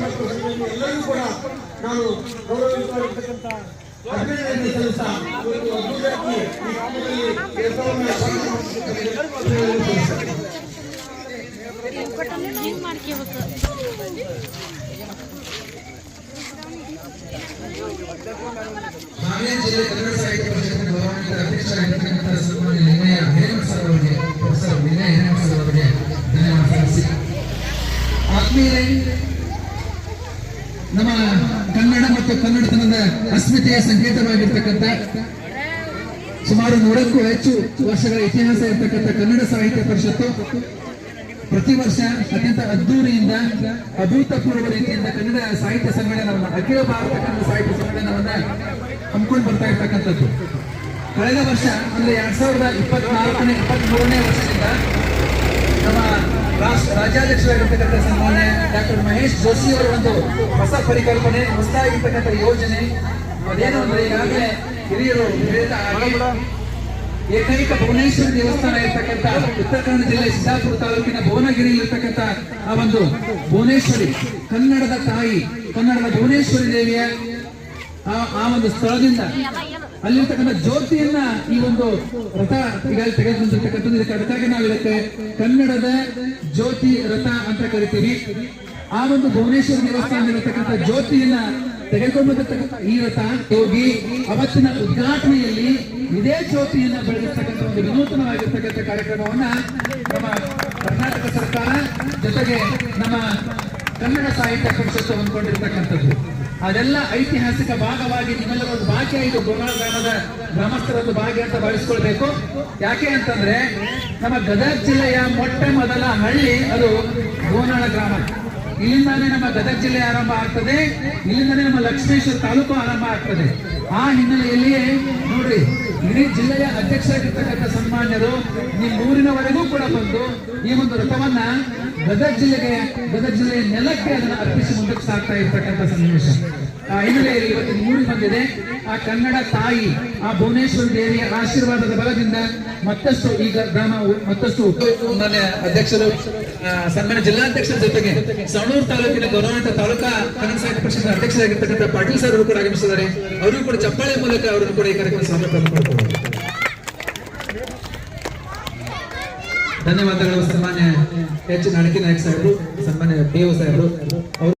ಮತ್ತು ಶ್ರೀಮಂತರು ಎಲ್ಲರಿಗೂ ಕೂಡ ನಾನು ಗೌರವಿತವಾಗಿರ್ತಕ್ಕಂಥ ಅಭಿನಂದನೆ ಸಲ್ಲಿಸ್ತಾ ಇವತ್ತು ಅದ್ಭುತವಾಗಿ ಈ ಗ್ರಾಮದಲ್ಲಿ ಕೆಲಸವನ್ನು ಪ್ರಾರಂಭ ಹಿಂಗ್ ಮಾಡ್ಕೋಬೇಕು ಹಾವೇರಿ ಜಿಲ್ಲೆ ಕನ್ನಡ ಸಾಹಿತ್ಯ ಪರಿಷತ್ತಿನ ಗೌರವಾನ್ವಿತ ಅಧ್ಯಕ್ಷರಾಗಿರ್ತಕ್ಕಂಥ ಸನ್ಮಾನ್ಯ ಲಿಂಗಯ್ಯ ಹಿರೇಮಠ ಸರ್ ಅವರಿಗೆ ಪ್ರೊಫೆಸರ್ ಲಿಂಗಯ್ಯ ಹಿರೇಮಠ ಸರ್ ಅವರಿಗೆ ಧನ್ಯವಾದ ಸಲ್ಲಿಸಿ ಆತ್ಮೀಯರೇ ನಮ್ಮ ಕನ್ನಡ ಮತ್ತು ಕನ್ನಡತನದ ಅಸ್ಮಿತೆಯ ಸಂಕೇತವಾಗಿರ್ತಕ್ಕಂಥ ಸುಮಾರು ನೂರಕ್ಕೂ ಹೆಚ್ಚು ವರ್ಷಗಳ ಇತಿಹಾಸ ಇರತಕ್ಕಂಥ ಕನ್ನಡ ಸಾಹಿತ್ಯ ಪರಿಷತ್ತು ಪ್ರತಿ ವರ್ಷ ಅತ್ಯಂತ ಅದ್ದೂರಿಯಿಂದ, ಅಭೂತಪೂರ್ವ ರೀತಿಯಿಂದ ಕನ್ನಡ ಸಾಹಿತ್ಯ ಸಮ್ಮೇಳನವನ್ನು, ಅಖಿಲ ಭಾರತ ಕನ್ನಡ ಸಾಹಿತ್ಯ ಸಮ್ಮೇಳನವನ್ನ ಹಮ್ಮಿಕೊಂಡು ಬರ್ತಾ ಇರ್ತಕ್ಕಂಥದ್ದು. ಕಳೆದ ವರ್ಷ ಅಂದ್ರೆ ಎರಡ್ ಸಾವಿರದ ಇಪ್ಪತ್ನಾಲ್ಕನೇ, ಇಪ್ಪತ್ಮೂರನೇ ವರ್ಷದಿಂದ ನಮ್ಮ ರಾಜ್ಯಾಧ್ಯಕ್ಷರಾಗಿರ್ತಕ್ಕಂಥ ಸನ್ಮಾನ್ಯ ಡಾಕ್ಟರ್ ಮಹೇಶ್ ಜೋಶಿ ಅವರ ಒಂದು ಹೊಸ ಪರಿಕಲ್ಪನೆ, ಹೊಸದಾಗಿರ್ತಕ್ಕಂಥ ಯೋಜನೆ. ಅದೇನು ಅಂದ್ರೆ ಈಗಾಗಲೇ ಹಿರಿಯರು ಏಕೈಕ ಭುವನೇಶ್ವರ ದೇವಸ್ಥಾನ ಇರ್ತಕ್ಕಂಥ ಉತ್ತರ ಕನ್ನಡ ಜಿಲ್ಲೆ ಸಿದ್ದಾಪುರ ತಾಲೂಕಿನ ಭುವನಗಿರಿ ಇರ್ತಕ್ಕಂಥ ಆ ಒಂದು ಭುವನೇಶ್ವರಿ, ಕನ್ನಡದ ತಾಯಿ, ಕನ್ನಡದ ಭುವನೇಶ್ವರಿ ದೇವಿಯ ಆ ಒಂದು ಸ್ಥಳದಿಂದ ಅಲ್ಲಿರ್ತಕ್ಕಂಥ ಜ್ಯೋತಿಯನ್ನ ಈ ಒಂದು ರಥ ಈಗಾಗಲೇ ತೆಗೆದುಕೊಂಡಿರ್ತಕ್ಕಂಥದ್ದು ಇದಕ್ಕೆ ಅದಕ್ಕಾಗಿ ನಾವು ಇದಕ್ಕೆ ಕನ್ನಡದ ಜ್ಯೋತಿ ರಥ ಅಂತ ಕರಿತೀವಿ. ಆ ಒಂದು ಭುವನೇಶ್ವರ ದೇವಸ್ಥಾನದಲ್ಲಿರ್ತಕ್ಕಂಥ ಜ್ಯೋತಿಯನ್ನ ತೆಗೆದುಕೊಂಡು ಬಂದಿರ್ತಕ್ಕಂಥ ಈ ರಥ ಹೋಗಿ ಅವತ್ತಿನ ಉದ್ಘಾಟನೆಯಲ್ಲಿ ಇದೇ ಜ್ಯೋತಿಯನ್ನ ಬೆಳೆದಿರ್ತಕ್ಕಂಥ ಒಂದು ವಿನೂತನವಾಗಿರ್ತಕ್ಕಂಥ ಕಾರ್ಯಕ್ರಮವನ್ನ ನಮ್ಮ ಕರ್ನಾಟಕ ಸರ್ಕಾರ ಜೊತೆಗೆ ನಮ್ಮ ಕನ್ನಡ ಸಾಹಿತ್ಯ ಪರಿಷತ್ತು ಹೊಂದ್ಕೊಂಡಿರ್ತಕ್ಕಂಥದ್ದು ಅದೆಲ್ಲ ಐತಿಹಾಸಿಕ ಭಾಗವಾಗಿ ನಿಮ್ಮೆಲ್ಲರ ಒಂದು ಭಾಗ್ಯ ಇದು ಗೋಮಾಳ ಗ್ರಾಮದ ಗ್ರಾಮಸ್ಥರ ಒಂದು ಭಾಗ್ಯ ಅಂತ ಭಾವಿಸ್ಕೊಳ್ಬೇಕು. ಯಾಕೆ ಅಂತಂದ್ರೆ ನಮ್ಮ ಗದಗ ಜಿಲ್ಲೆಯ ಮೊಟ್ಟ ಮೊದಲ ಹಳ್ಳಿ ಅದು ಗೋನಾಳ ಗ್ರಾಮ. ಇಲ್ಲಿಂದಾನೇ ನಮ್ಮ ಗದಗ ಜಿಲ್ಲೆ ಆರಂಭ ಆಗ್ತದೆ. ಇಲ್ಲಿಂದಾನೇ ನಮ್ಮ ಲಕ್ಷ್ಮೇಶ್ವರ ತಾಲೂಕು ಆರಂಭ ಆಗ್ತದೆ. ಆ ಹಿನ್ನೆಲೆಯಲ್ಲಿಯೇ ನೋಡ್ರಿ, ಇಡೀ ಜಿಲ್ಲೆಯ ಅಧ್ಯಕ್ಷರಾಗಿರ್ತಕ್ಕಂಥ ಸನ್ಮಾನ್ಯರು ನಿಮ್ಮ ಊರಿನವರೆಗೂ ಕೂಡ ಬಂದು ಈ ಒಂದು ರಥವನ್ನ ಗದಗ ಜಿಲ್ಲೆಗೆ ಗದಗ ಜಿಲ್ಲೆಯ ನೆಲಕ್ಕೆ ಅದನ್ನ ಅರ್ಪಿಸಿ ಮುಂದಕ್ಕೆ ಸಾಕ್ತಾ ಇರ್ತಕ್ಕಂಥ ಸನ್ನಿವೇಶ. ಆ ಹಿನ್ನೆಲೆಯಲ್ಲಿ ಇವತ್ತು ಮೂಡಿ ಬಂದಿದೆ ಆ ಕನ್ನಡ ತಾಯಿ ಆ ಭುವನೇಶ್ವರ ದೇವಿಯ ಆಶೀರ್ವಾದದ ಬಲದಿಂದ ಮತ್ತಷ್ಟು ಈಗ ಗ್ರಾಮ ಮತ್ತಷ್ಟು ಅಧ್ಯಕ್ಷರು ಆ, ಸನ್ಮಾನ್ಯ ಜಿಲ್ಲಾಧ್ಯಕ್ಷರ ಜೊತೆಗೆ ಸಣೂರು ತಾಲೂಕಿನ ಗೌರವಾನ್ವಿತ ತಾಲೂಕಾ ಕನ್ನಡ ಸಾಹಿತ್ಯ ಪರಿಷತ್ ಅಧ್ಯಕ್ಷರಾಗಿರ್ತಕ್ಕಂಥ ಪಾಟೀಲ್ ಸರ್ ಅವರು ಕೂಡ ಆಗಮಿಸಿದ್ದಾರೆ. ಅವರು ಕೂಡ ಚಪ್ಪಾಳೆ ಮೂಲಕ ಅವರನ್ನು ಕೂಡ ಈ ಕಾರ್ಯಕ್ರಮ ಸ್ವಾಗತ ಧನ್ಯವಾದಗಳು ಸನ್ಮಾನ್ಯ ಎಚ್ ನಾಯಕ್ ಸಾಹೇಬರು ಸನ್ಮಾನ್ಯ ಪಿ ಸಾಹೇಬರು.